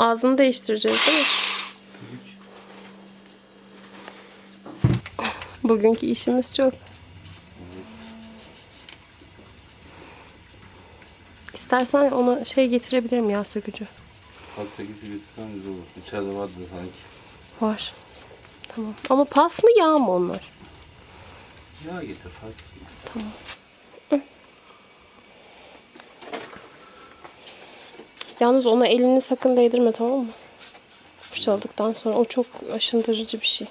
Ağzını değiştireceğiz değil mi? Bugünkü işimiz çok. İstersen ona şey getirebilirim ya sökücü. Pasta getirirsen güzel olur. İçeride vardı sanki. Var. Tamam. Ama pas mı yağ mı onlar? Ya getir fark etmez. Yalnız ona elini sakın değdirme tamam mı? Fırçaladıktan sonra o çok aşındırıcı bir şey.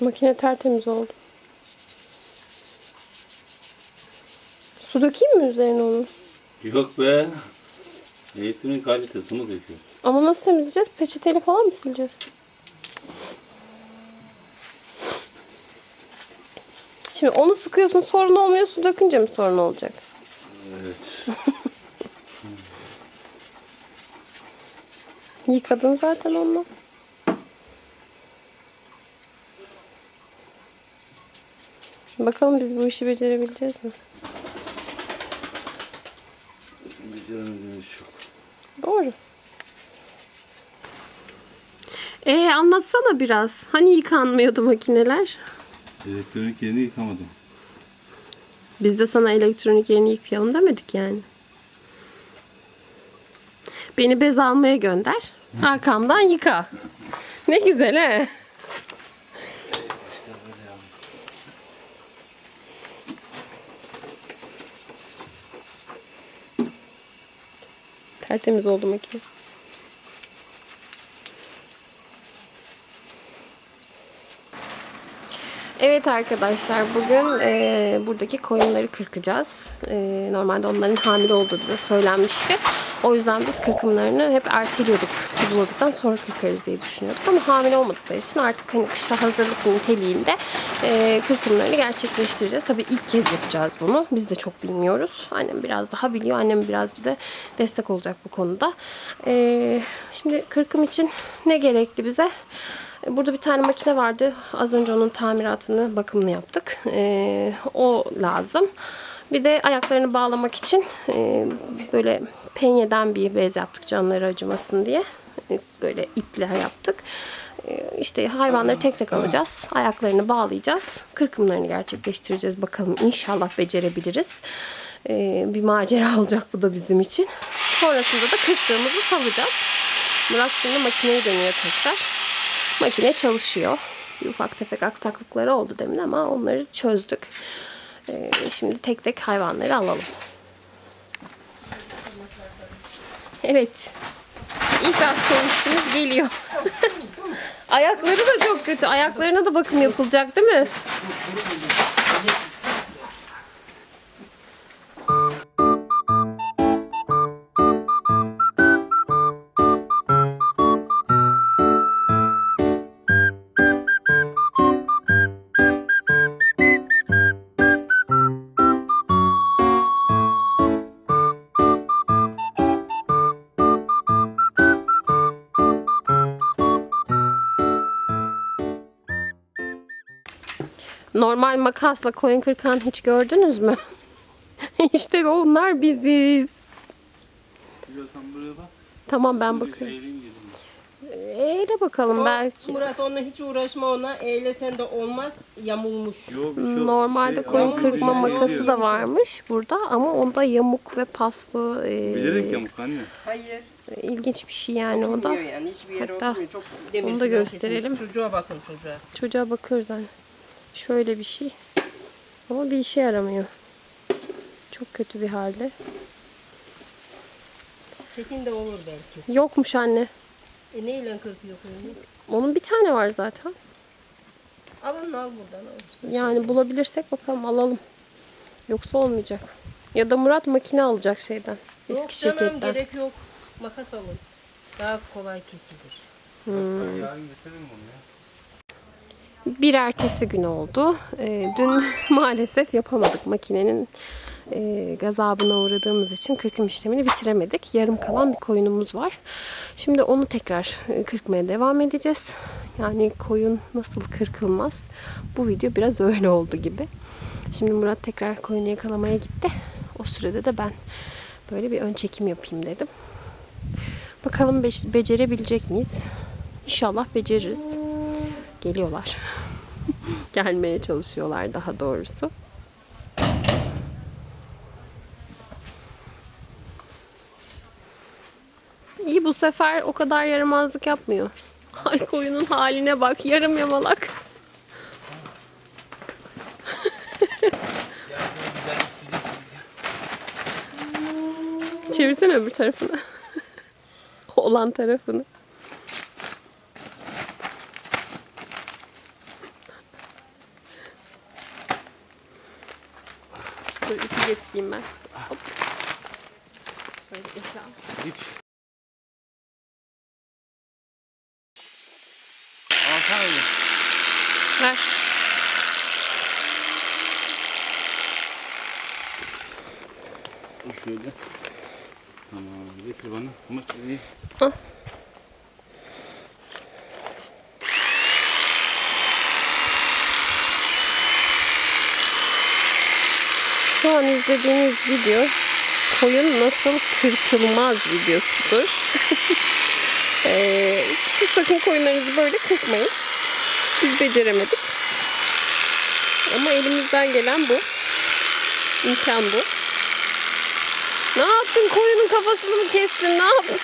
Makine tertemiz oldu. Su dökeyim mi üzerine onu? Yok be. Eğitimin kalitesi mi döküyor? Ama nasıl temizleyeceğiz? Peçeteyle falan mı sileceğiz? Şimdi onu sıkıyorsun sorun olmuyor su dökünce mi sorun olacak? Evet. Yıkadın zaten onu. Bakalım biz bu işi becerebileceğiz mi? Bizim beceremediğimiz çok. Doğru. Ee anlatsana biraz. Hani yıkanmıyordu makineler? Elektronik yerini yıkamadım. Biz de sana elektronik yerini yıkayalım demedik yani. Beni bez almaya gönder. Arkamdan yıka. Ne güzel he. İşte böyle ya. Tertemiz oldu makine. Evet arkadaşlar bugün e, buradaki koyunları kırkacağız. E, normalde onların hamile olduğu bize söylenmişti. O yüzden biz kırkımlarını hep erteliyorduk. Kuzuladıktan sonra kırkarız diye düşünüyorduk. Ama hamile olmadıkları için artık hani kışa hazırlık niteliğinde e, kırkımlarını gerçekleştireceğiz. Tabii ilk kez yapacağız bunu. Biz de çok bilmiyoruz. Annem biraz daha biliyor. Annem biraz bize destek olacak bu konuda. E, şimdi kırkım için ne gerekli bize? Burada bir tane makine vardı. Az önce onun tamiratını, bakımını yaptık. Ee, o lazım. Bir de ayaklarını bağlamak için e, böyle penyeden bir bez yaptık canları acımasın diye. E, Böyle ipler yaptık. E, İşte hayvanları tek tek alacağız. Ayaklarını bağlayacağız. Kırkımlarını gerçekleştireceğiz. Bakalım inşallah becerebiliriz. E, Bir macera olacak bu da bizim için. Sonrasında da kırktığımızı salacağız. Murat şimdi makineyi dönüyor tekrar. Makine çalışıyor. Bir ufak tefek aksaklıkları oldu demin ama onları çözdük. Ee, şimdi tek tek hayvanları alalım. Evet. İlk hastalıkımız geliyor. Ayakları da çok kötü. Ayaklarına da bakım yapılacak değil mi? Normal makasla koyun kırkan hiç gördünüz mü? işte onlar biziz. Biliyorsan buraya bak. Tamam ben Bir bakıyorum. Eyle bakalım belki. Murat onunla hiç uğraşma ona. Eğlesen de olmaz. Yamulmuş. Yok bir şey yok. Normalde Şey, koyun ayağımın kırpma ucuna makası geliyor. da varmış burada ama onda yamuk ve paslı e, Bilerek yamuk anne. Hayır. ilginç bir şey yani o da. Yani. Hiçbir yere Hatta oturmuyor. Çok demir onu da falan gösterelim. kesilmiş. Çocuğa bakın çocuğa. Çocuğa bakıyoruz hani. Şöyle bir şey. Ama bir işe yaramıyor. Çok kötü bir halde. Çekin de olur belki. Yokmuş anne. E neyle kırpıyor koyunu? Onun bir tane var zaten. Al onu al buradan. Al. Yani bulabilirsek bakalım alalım. Yoksa olmayacak. Ya da Murat makine alacak şeyden. Eski Yok canım şirketten. gerek yok. Makas alın. Daha kolay kesilir. Ben yarın getiririm onu ya. Bir ertesi gün oldu. Ee, dün maalesef yapamadık makinenin e, gazabına uğradığımız için kırkım işlemini bitiremedik. Yarım kalan bir koyunumuz var. Şimdi onu tekrar e, kırkmaya devam edeceğiz. Yani koyun nasıl kırkılmaz? Bu video biraz öyle oldu gibi. Şimdi Murat tekrar koyunu yakalamaya gitti. O sürede de ben böyle bir ön çekim yapayım dedim. Bakalım becerebilecek miyiz? İnşallah beceririz. Geliyorlar. Gelmeye çalışıyorlar daha doğrusu. İyi bu sefer o kadar yaramazlık yapmıyor. Ay koyunun haline bak yarım yamalak. Çevirsene öbür tarafını. Olan tarafını. Dur ipi getireyim ben. Hop. Şöyle ipi al. İp. Alsana bir. Ver. Şöyle. Tamam getir bana. Ama iyi. Şu an izlediğiniz video koyun nasıl kırpılmaz videosudur. Ee, siz sakın koyunlarınızı böyle kırpmayın. Biz beceremedik. Ama elimizden gelen bu. İmkan bu. Ne yaptın? Koyunun kafasını mı kestin? Ne yaptın?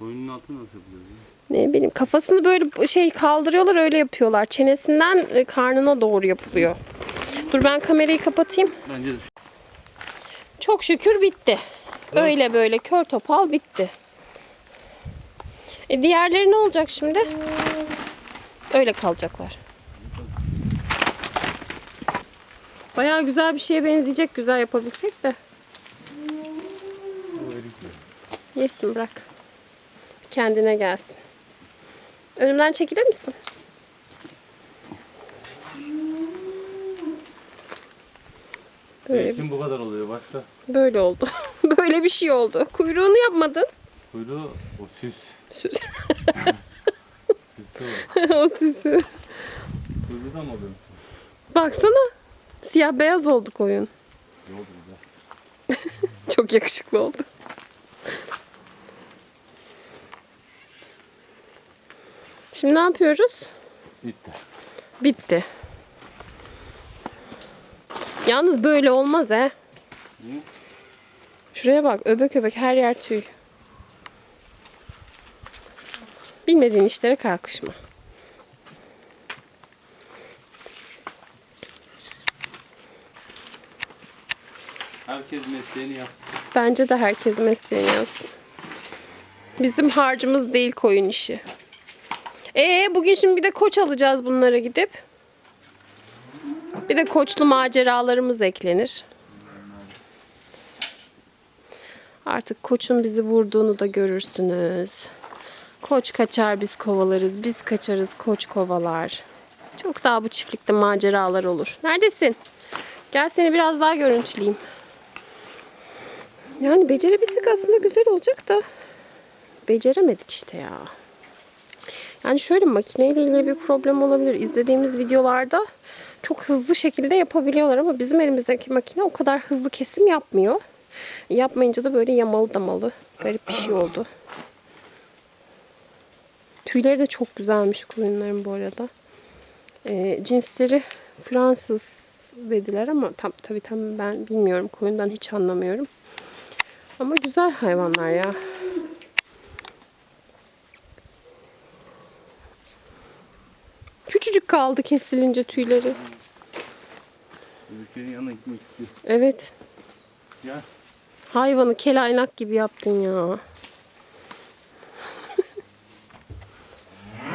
Boynunun altını nasıl yapacağız ya? Ne bileyim kafasını böyle şey kaldırıyorlar öyle yapıyorlar. Çenesinden e, karnına doğru yapılıyor. Dur ben kamerayı kapatayım. Bence de Çok şükür bitti. Öyle böyle kör topal bitti. E diğerleri ne olacak şimdi? Öyle kalacaklar. Bayağı güzel bir şeye benzeyecek güzel yapabilsek de. Yesin bırak. Kendine gelsin. Önümden çekilir misin? Böyle, Kim bu kadar oluyor başka? böyle oldu. böyle bir şey oldu. Kuyruğunu yapmadın. Kuyruğu o süs. Süs. Süsü var. o süsü. Kuyruğu da mı oluyor? Baksana. Siyah beyaz oldu koyun. Ne oldu güzel. Çok yakışıklı oldu. Şimdi ne yapıyoruz? Bitti. Bitti. Yalnız böyle olmaz he. Niye? Şuraya bak öbek öbek her yer tüy. Bilmediğin işlere kalkışma. Herkes mesleğini yapsın. Bence de herkes mesleğini yapsın. Bizim harcımız değil koyun işi. Ee bugün şimdi bir de koç alacağız bunlara gidip. Bir de koçlu maceralarımız eklenir. Artık koçun bizi vurduğunu da görürsünüz. Koç kaçar biz kovalarız, biz kaçarız koç kovalar. Çok daha bu çiftlikte maceralar olur. Neredesin? Gel seni biraz daha görüntüleyeyim. Yani becerebilsek aslında güzel olacak da beceremedik işte ya. Yani şöyle makineyle ilgili bir problem olabilir. İzlediğimiz videolarda çok hızlı şekilde yapabiliyorlar ama bizim elimizdeki makine o kadar hızlı kesim yapmıyor. Yapmayınca da böyle yamalı damalı garip bir şey oldu. Tüyleri de çok güzelmiş koyunların bu arada. Ee, cinsleri Fransız dediler ama tam tabii tam ben bilmiyorum. Koyundan hiç anlamıyorum. Ama güzel hayvanlar ya. Küçücük kaldı kesilince tüyleri. Ülkenin yanına gitmek istiyor. Evet. Ya Hayvanı kelaynak gibi yaptın ya.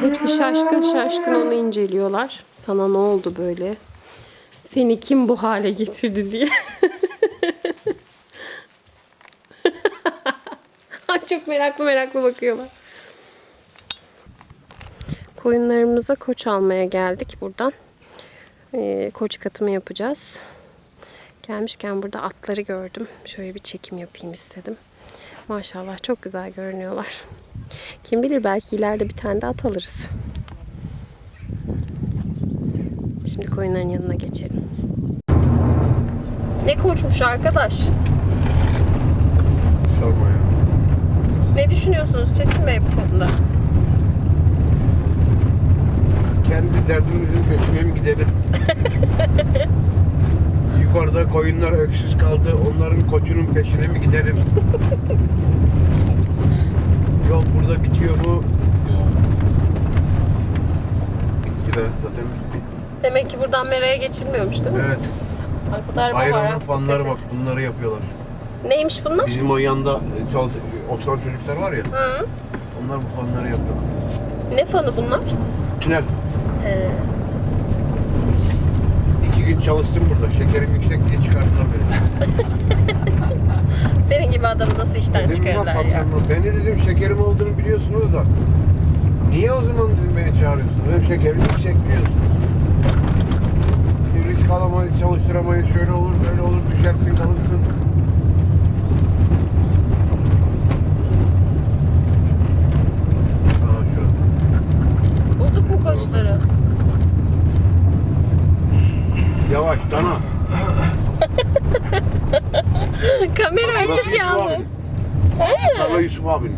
Hepsi şaşkın şaşkın onu inceliyorlar. Sana ne oldu böyle? Seni kim bu hale getirdi diye. Çok meraklı meraklı bakıyorlar. Koyunlarımıza koç almaya geldik buradan. Ee, koç katımı yapacağız. Gelmişken burada atları gördüm. Şöyle bir çekim yapayım istedim. Maşallah çok güzel görünüyorlar. Kim bilir belki ileride bir tane de at alırız. Şimdi koyunların yanına geçelim. Ne koçmuş arkadaş? Sorma ya. Ne düşünüyorsunuz Çetin Bey bu konuda? Kendi derdimizin peşine mi gidelim? Yukarıda koyunlar öksüz kaldı. Onların koçunun peşine mi gidelim? Yol burada bitiyor mu? Bitti be. Zaten bitti. Demek ki buradan Mera'ya geçilmiyormuş değil mi? Evet. Arkada araba var. Bayramın ha. fanları bak. Bunları yapıyorlar. Neymiş bunlar? Bizim o yanda e, oturan çocuklar var ya. Hı. Onlar bu fanları yapıyor. Ne fanı bunlar? Tünel. Ee, İki gün çalıştım burada. Şekerim yüksek diye çıkardılar beni. senin gibi adamı nasıl işten Dedim çıkarırlar "Ulan ya? patronum, Ben de dedim şekerim olduğunu biliyorsunuz da. Niye o zaman dedim beni çağırıyorsunuz? Benim şekerim yüksek biliyorsun. İşte risk alamayız, çalıştıramayız, şöyle olur, böyle olur, düşersin, kalırsın. Mu koçları? Yavaş, dana. Kamera açık Yusuf yalnız. Tarla Yusuf abinin.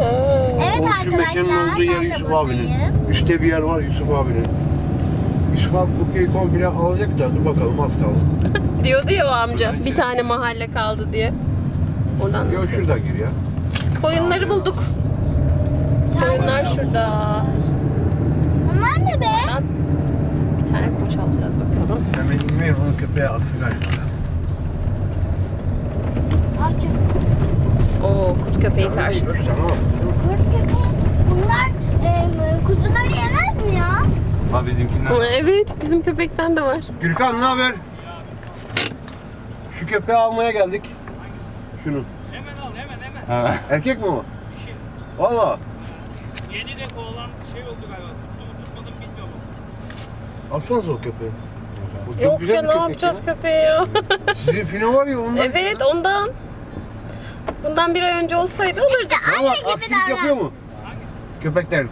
Evet O şu arkadaşlar mekanın olduğu yer ben de Yusuf buradayım. abinin. Üstte bir yer var Yusuf abinin. Yusuf abi bu köyü komple alacak da dur bakalım az kaldı. Diyordu ya o amca. Bir tane mahalle kaldı diye. Oradan Yok nasıl? şuradan gir ya. Koyunları bulduk. Koyunlar şurada. Bunlar ne be? Buradan bir tane koç alacağız bakalım. Hemen inmeyin onu köpeğe attı galiba. Oo kurt köpeği karşıladık. Tamam. kurt köpek. Bunlar e, kuzuları yemez mi ya? Ha bizimkiler. Evet bizim köpekten de var. Gürkan ne haber? Şu köpeği almaya geldik. Şunu. Ha. Erkek mi o? Valla. Yeni de kovalan şey oldu galiba. Tuttu tutmadım bilmiyorum. Alsanız o köpeği. O çok Yok güzel ya bir ne köpek yapacağız köpeğe ya? Sizin fino var ya ondan. evet ondan. Bundan bir ay önce olsaydı olurdu. İşte Ama anne gibi aksilik yapıyor davran. mu? Köpekler.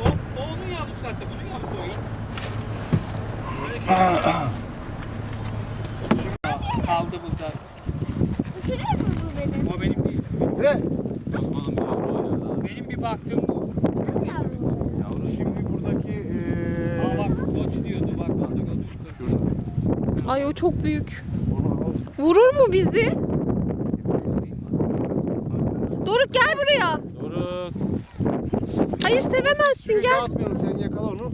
O, o onun yavrusu zaten. Bunun yavrusu o. Böyle şey. Kaldı burada. Isırır mı bu beni? O benim değil. Yavru Benim bir baktığım bu. Yavrum. Şimdi buradaki Aa eee bak koç diyordu. Bak bak bak. Ay o çok büyük. Vurur mu bizi? Doruk gel buraya. Doruk. Hayır sevemezsin gel. atmıyorum sen yakala onu.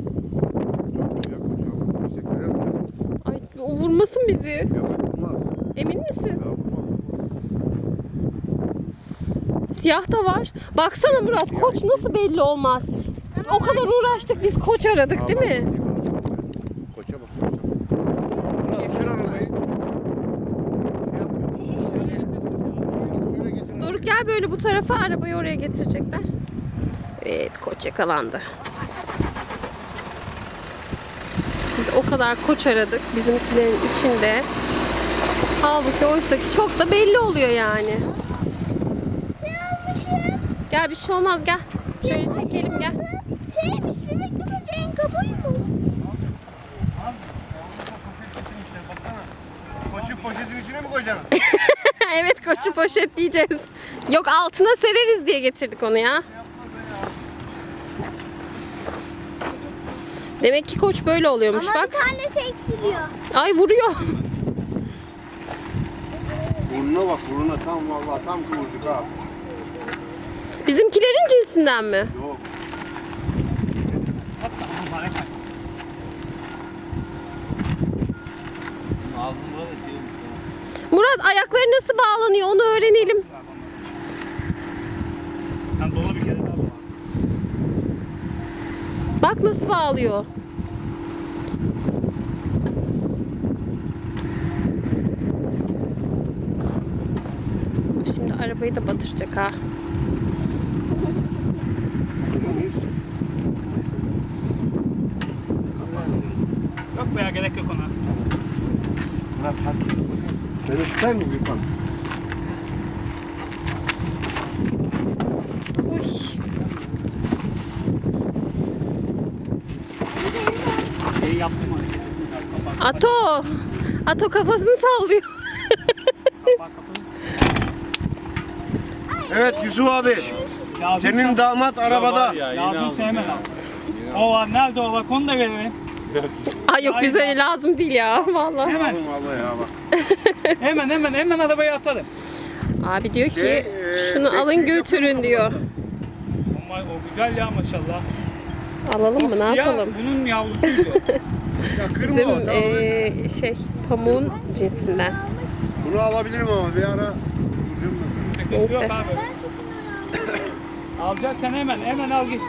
Ay o vurmasın bizi. Yok bunlar. Emin misin? Siyah da var. Baksana Murat koç nasıl belli olmaz. O kadar uğraştık biz koç aradık değil mi? Koça bak. Koça bak. Murat, sür arabayı. Şöyle getir. Doruk gel böyle bu tarafa arabayı oraya getirecekler. Evet koç yakalandı. Biz o kadar koç aradık bizimkilerin içinde. Halbuki oysa ki çok da belli oluyor yani. Gel bir şey olmaz gel. Şöyle çekelim gel. Şeymiş sürekli böceğin kabuğu mu? Koçu poşetin içine mi koyacaksın? evet koçu poşetleyeceğiz. Yok altına sereriz diye getirdik onu ya. Demek ki koç böyle oluyormuş Ama bak. bir tanesi eksiliyor. Ay vuruyor. Burnuna bak burnuna tam vallahi tam kıvırcık ha. Bizimkilerin cinsinden mi? Yok. Şey. Murat ayakları nasıl bağlanıyor onu öğrenelim. Sen dolu bir kere daha bak. Bak nasıl bağlıyor. Şimdi arabayı da batıracak ha. Yok be ya gerek yok ona. Hadi. Beni tutar mı Gürkan? Uy. Şey yaptım onu. Kapak, Ato. Ato kafasını sallıyor. Evet Yusuf abi. Senin damat arabada. Ya, yine Lazım aldım hemen ya. al. O var nerede o var onu da verelim. Ay yok bize lazım değil ya vallahi. Hemen Oğlum vallahi ya bak. hemen hemen hemen arabaya atalım. Abi diyor ki Şey, e, şunu alın bekleyin, götürün diyor. Ama o güzel ya maşallah. Alalım mı ne siyah, yapalım? Bunun yavrusuydu. Ya kırma o. Bizim tamam. eee, şey pamuğun cinsinden. Bunu alabilirim ama bir ara. Neyse. yok abi. Alacaksan hemen hemen al git.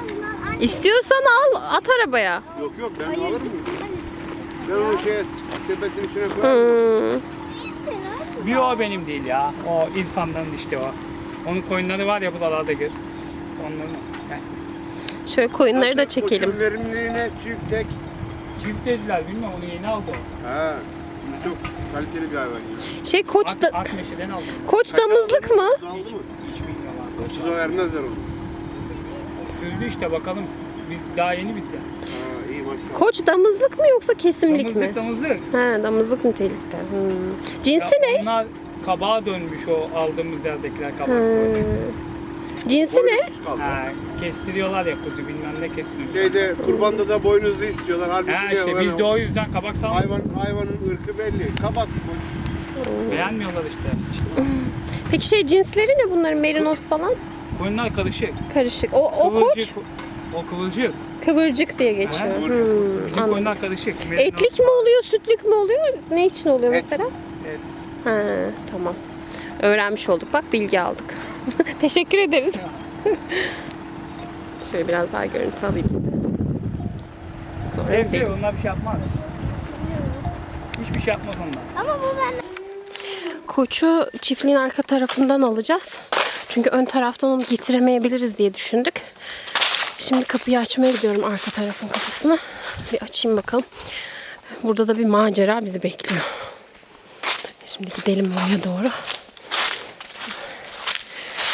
İstiyorsan al at arabaya. Yok yok ben alırım. Ben onu şey sepetin içine koyarım. Bir o benim değil ya. O İrfan'dan işte o. Onun koyunları var ya buralarda gir. Onların. Yani Şöyle koyunları da çekelim. Verimliliğine çift tek. çift dediler bilmem onu yeni aldı. o. He. Çok kaliteli bir hayvan. Şey koç Ak, da Akmeşe'den aldım. koç damızlık mı? Aldı mı? Hiç bilmiyorum abi. Size vermezler onu. Sürdü işte bakalım. Biz daha yeni bitti. Koç damızlık mı yoksa kesimlik mi? Damızlık damızlık. Ha damızlık nitelikte. Hmm. Cinsi Ya ne? Onlar kabağa dönmüş o aldığımız yerdekiler kabak. Hmm. Cinsi ne? Kaldı. Ha, kestiriyorlar ya kuzu bilmem ne kestiriyorlar. Şeyde kurbanda da boynuzlu istiyorlar. Halbuki Ha ne işte biz de o yüzden kabak salmıyoruz. Hayvan, hayvanın ırkı belli. Kabak. Beğenmiyorlar işte. işte. Peki şey cinsleri ne bunların? Merinos falan? Koyunlar karışık. Karışık. O, o koç Kıvırcık, O kıvırcık. kıvırcık diye geçiyor. Ha, Hmm, anladım. koyunlar karışık. Etlik mi oluyor, sütlük mü oluyor? Ne için oluyor Et. mesela? Et. Ha, tamam. Öğrenmiş olduk. Bak bilgi aldık. Teşekkür ederiz. Şöyle biraz daha görüntü alayım size. Sonra Zevkli bir- onlar bir şey yapmaz. Hiçbir şey yapmaz onlar. Ama bu ben Koçu çiftliğin arka tarafından alacağız. Çünkü ön taraftan onu getiremeyebiliriz diye düşündük. Şimdi kapıyı açmaya gidiyorum arka tarafın kapısını. Bir açayım bakalım. Burada da bir macera bizi bekliyor. Şimdi gidelim oraya doğru.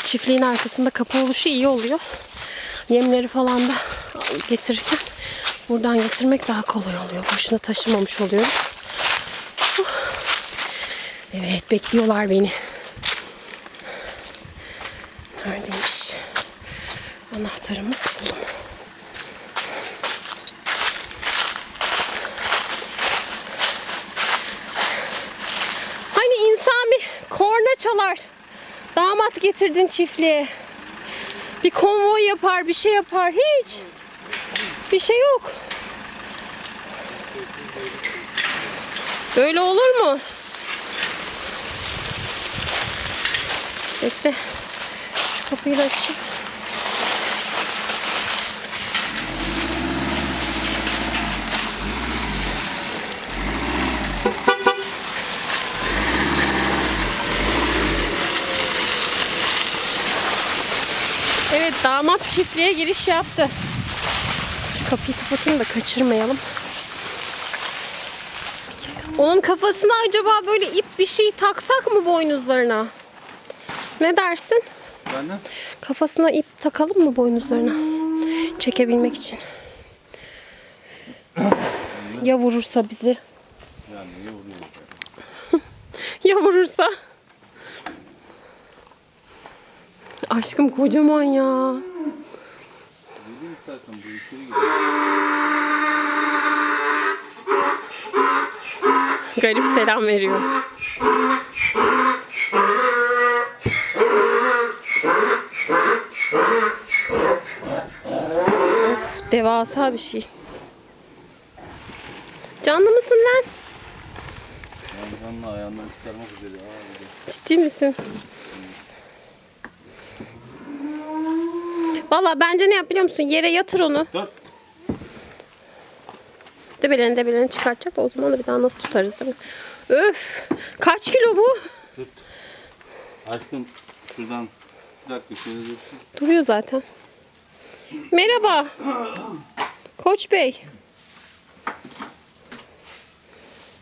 Çiftliğin arkasında kapı oluşu iyi oluyor. Yemleri falan da getirirken buradan getirmek daha kolay oluyor. Boşuna taşımamış oluyoruz. Evet bekliyorlar beni. Anahtarımız buldum. Hani insan bir korna çalar. Damat getirdin çiftliğe. Bir konvoy yapar, bir şey yapar. Hiç. Bir şey yok. Böyle olur mu? Bekle. Şu kapıyı da açayım. Evet damat çiftliğe giriş yaptı. Şu kapıyı kapatayım da kaçırmayalım. Onun kafasına acaba böyle ip bir şey taksak mı boynuzlarına? Ne dersin? Benden? Kafasına ip takalım mı boynuzlarına? Çekebilmek için. Ya vurursa bizi? Yani? Ya vurursa? Aşkım kocaman ya. Garip selam veriyor. Of, devasa bir şey. Canlı mısın lan? Yancanla ayağından çıkarmak üzere. Ciddi misin? Valla bence ne yap biliyor musun? Yere yatır onu. Dur. Debeleni debeleni çıkartacak da o zaman da bir daha nasıl tutarız değil mi? Öf! Kaç kilo bu? Aşkım şuradan bir dakika şöyle dursun. Duruyor zaten. Merhaba. Koç Bey.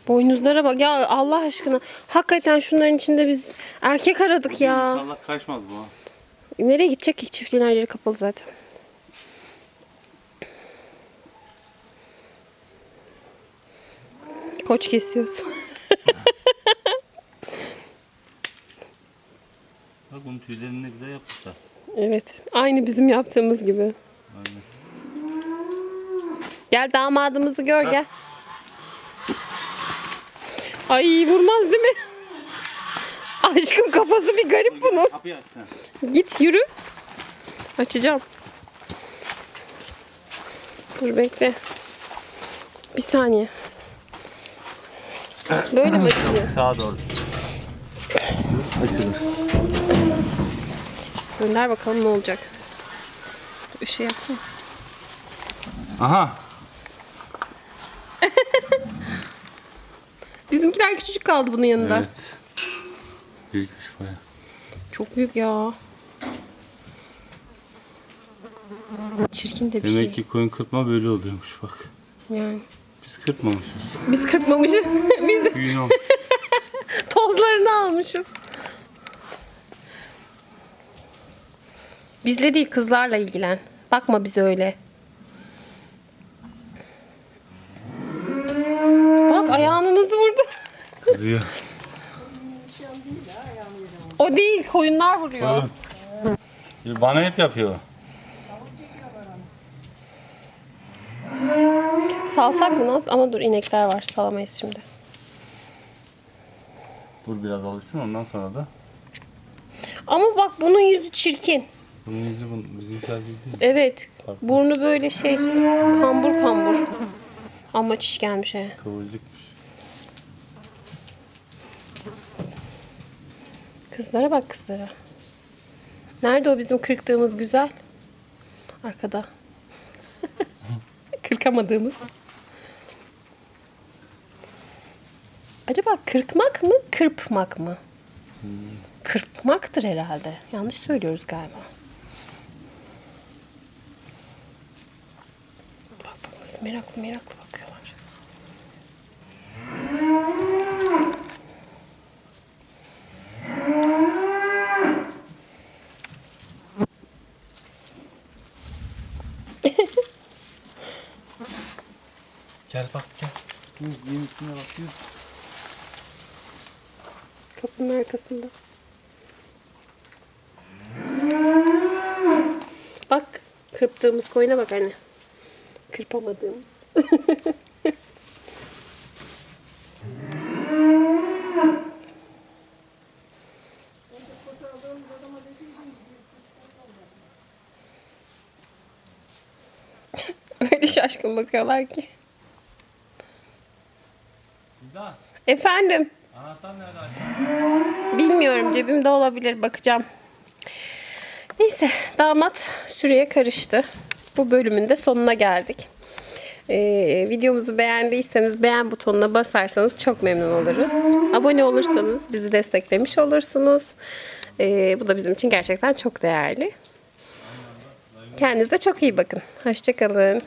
Boynuzlara bak. Ya Allah aşkına. Hakikaten şunların içinde biz erkek aradık ya. İnşallah kaçmaz bu. ha. Nereye gidecek ki? Çiftliğin her yeri kapalı zaten. Koç kesiyoruz. Bak bunun tüylerini ne güzel yapmışlar. evet. Aynı bizim yaptığımız gibi. Aynen. Gel damadımızı gör gel. Ay vurmaz değil mi? Aşkım kafası bir garip bunun. Kapıyı aç sen. Git yürü. Açacağım. Dur bekle. Bir saniye. Böyle mi açılıyor? Sağa doğru. Açılır. Gönder bakalım ne olacak. Işığı yaksana. Aha. Bizimkiler küçücük kaldı bunun yanında. Evet. Büyükmüş baya. Çok büyük ya. Çirkin de bir Demek şey. ki koyun kırpma böyle oluyormuş bak. Yani. Biz kırpmamışız. Biz kırpmamışız. Biz ol. tozlarını almışız. Bizle değil kızlarla ilgilen. Bakma bize öyle. Bak ayağını nasıl vurdu. Kızıyor. O değil koyunlar vuruyor. Oğlum. Bana hep yapıyor. Salsak mı ne yapsın? Ama dur inekler var salamayız şimdi. Dur biraz alışsın ondan sonra da. Ama bak bunun yüzü çirkin. Bunun yüzü bunun, bizimkiler gibi değil. Evet. Burnu böyle şey kambur kambur. Ama çiş gelmiş he. Kıvırcıkmış. Kızlara bak kızlara. Nerede o bizim kırktığımız güzel? Arkada. Kırkamadığımız. Acaba kırkmak mı, kırpmak mı? Kırpmaktır herhalde. Yanlış söylüyoruz galiba. Bak bak nasıl meraklı meraklı bakıyorlar. Gel bak gel. Dur, Yenisine bakıyor. Kapının arkasında. Bak kırptığımız koyuna bak anne. Kırpamadığımız. Öyle şaşkın bakıyorlar ki. Güzel. Efendim. Anahtar nerede aşağı? Bilmiyorum cebimde olabilir bakacağım. Neyse damat süreye karıştı. Bu bölümün de sonuna geldik. Ee, videomuzu beğendiyseniz beğen butonuna basarsanız çok memnun oluruz. Abone olursanız bizi desteklemiş olursunuz. Ee, bu da bizim için gerçekten çok değerli. Kendinize çok iyi bakın. Hoşçakalın.